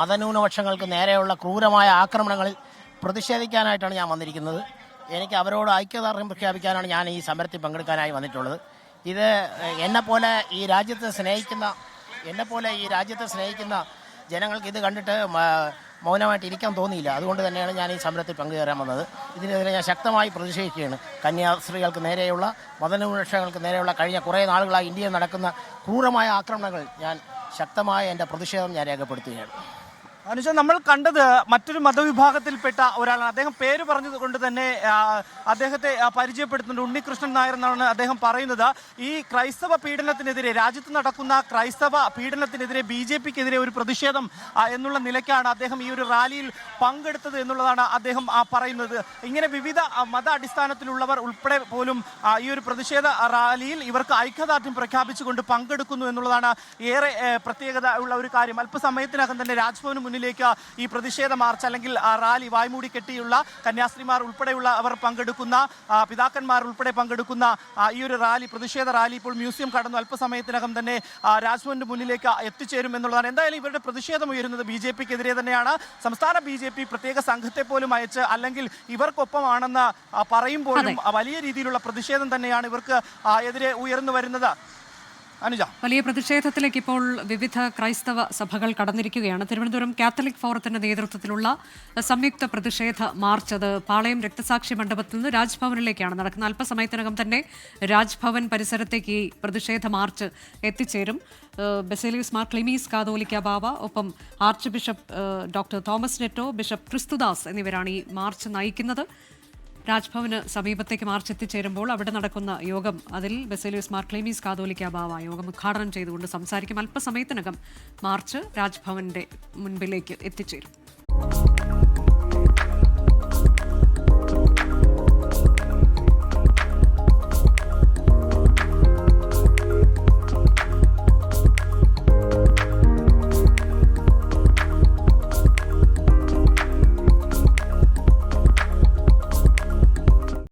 മതന്യൂനപക്ഷങ്ങൾക്ക് നേരെയുള്ള ക്രൂരമായ ആക്രമണങ്ങളിൽ പ്രതിഷേധിക്കാനായിട്ടാണ് ഞാൻ വന്നിരിക്കുന്നത്. എനിക്ക് അവരോട് ഐക്യദാർഢ്യം പ്രഖ്യാപിക്കാനാണ് ഞാൻ ഈ സമരത്തിൽ പങ്കെടുക്കാനായി വന്നിട്ടുള്ളത്. ഇത് എന്നെപ്പോലെ ഈ രാജ്യത്തെ സ്നേഹിക്കുന്ന എന്നെപ്പോലെ ഈ രാജ്യത്തെ സ്നേഹിക്കുന്ന ജനങ്ങൾക്ക് ഇത് കണ്ടിട്ട് മൗനമായിട്ട് ഇരിക്കാൻ തോന്നിയില്ല. അതുകൊണ്ട് തന്നെയാണ് ഞാൻ ഈ സമരത്തിൽ പങ്കുചേരാൻ വന്നത്. ഇതിനെതിരെ ഞാൻ ശക്തമായി പ്രതിഷേധിക്കുകയാണ്. കന്യാസ്ത്രീകൾക്ക് നേരെയുള്ള മതന്യൂനപക്ഷങ്ങൾക്ക് നേരെയുള്ള കഴിഞ്ഞ കുറേ നാളുകളായി ഇന്ത്യയിൽ നടക്കുന്ന ക്രൂരമായ ആക്രമണങ്ങൾ ഞാൻ ശക്തമായ എന്റെ പ്രതിഷേധം ഞാൻ രേഖപ്പെടുത്തുകയാണ്. അനുജ നമ്മൾ കണ്ടത് മറ്റൊരു മതവിഭാഗത്തിൽപ്പെട്ട ഒരാളാണ്. അദ്ദേഹം പേര് പറഞ്ഞത് കൊണ്ട് തന്നെ അദ്ദേഹത്തെ പരിചയപ്പെടുത്തുന്നുണ്ട്. ഉണ്ണികൃഷ്ണൻ നായർ എന്നാണ് അദ്ദേഹം പറയുന്നത്. ഈ ക്രൈസ്തവ പീഡനത്തിനെതിരെ രാജ്യത്ത് നടക്കുന്ന ക്രൈസ്തവ പീഡനത്തിനെതിരെ ബി ജെ പിക്കെതിരെ ഒരു പ്രതിഷേധം എന്നുള്ള നിലയ്ക്കാണ് അദ്ദേഹം ഈ ഒരു റാലിയിൽ പങ്കെടുത്തത് എന്നുള്ളതാണ് അദ്ദേഹം പറയുന്നത്. ഇങ്ങനെ വിവിധ മത അടിസ്ഥാനത്തിലുള്ളവർ ഉൾപ്പെടെ പോലും ഈ ഒരു പ്രതിഷേധ റാലിയിൽ ഇവർക്ക് ഐക്യദാർഢ്യം പ്രഖ്യാപിച്ചുകൊണ്ട് പങ്കെടുക്കുന്നു എന്നുള്ളതാണ് ഏറെ പ്രത്യേകത ഉള്ള ഒരു കാര്യം. അല്പസമയത്തിനകം തന്നെ രാജ്ഭവന് മുന്നിലേക്ക് ഈ പ്രതിഷേധ മാർച്ച് അല്ലെങ്കിൽ ആ റാലി വായ്മൂടി കെട്ടിയുള്ള കന്യാസ്ത്രീമാർ ഉൾപ്പെടെയുള്ള അവർ പങ്കെടുക്കുന്ന പിതാക്കന്മാർ ഉൾപ്പെടെ പങ്കെടുക്കുന്ന ഈ ഒരു റാലി പ്രതിഷേധ റാലി ഇപ്പോൾ മ്യൂസിയം കടന്നു. അല്പസമയത്തിനകം തന്നെ രാജ്ഭവന്റെ മുന്നിലേക്ക് എത്തിച്ചേരും എന്നുള്ളതാണ്. എന്തായാലും ഇവരുടെ പ്രതിഷേധം ഉയരുന്നത് ബി ജെ പിക്കെതിരെ തന്നെയാണ്. സംസ്ഥാന ബി ജെ പി പ്രത്യേക സംഘത്തെ പോലും അയച്ച് അല്ലെങ്കിൽ ഇവർക്കൊപ്പമാണെന്ന് പറയുമ്പോഴും വലിയ രീതിയിലുള്ള പ്രതിഷേധം തന്നെയാണ് ഇവർക്ക് എതിരെ ഉയർന്നു വരുന്നത്. അനുജ. വലിയ പ്രതിഷേധത്തിലേക്ക് ഇപ്പോൾ വിവിധ ക്രൈസ്തവ സഭകൾ കടന്നിരിക്കുകയാണ്. തിരുവനന്തപുരം കാത്തലിക് ഫോറത്തിന്റെ നേതൃത്വത്തിലുള്ള സംയുക്ത പ്രതിഷേധ മാർച്ച് അത് പാളയം രക്തസാക്ഷി മണ്ഡപത്തിൽ നിന്ന് രാജ്ഭവനിലേക്കാണ് നടക്കുന്നത്. അല്പസമയത്തിനകം തന്നെ രാജ്ഭവൻ പരിസരത്തേക്ക് ഈ പ്രതിഷേധ മാർച്ച് എത്തിച്ചേരും. ബസേലിയസ് മാർ ക്ലിമീസ് കാതോലിക്ക ബാവ ഒപ്പം archbishop doctor Thomas Netto bishop Christudas എന്നിവരാണ് ഈ മാർച്ച് നയിക്കുന്നത്. രാജ്ഭവന് സമീപത്തേക്ക് മാർച്ച് എത്തിച്ചേരുമ്പോൾ അവിടെ നടക്കുന്ന യോഗം അതിൽ ബെസേലിയസ് മാർ ക്ലീമീസ് കാതോലിക്ക ബാവ യോഗം ഉദ്ഘാടനം ചെയ്തുകൊണ്ട് സംസാരിക്കും. അല്പസമയത്തിനകം മാർച്ച് രാജ്ഭവന്റെ മുൻപിലേക്ക് എത്തിച്ചേരും.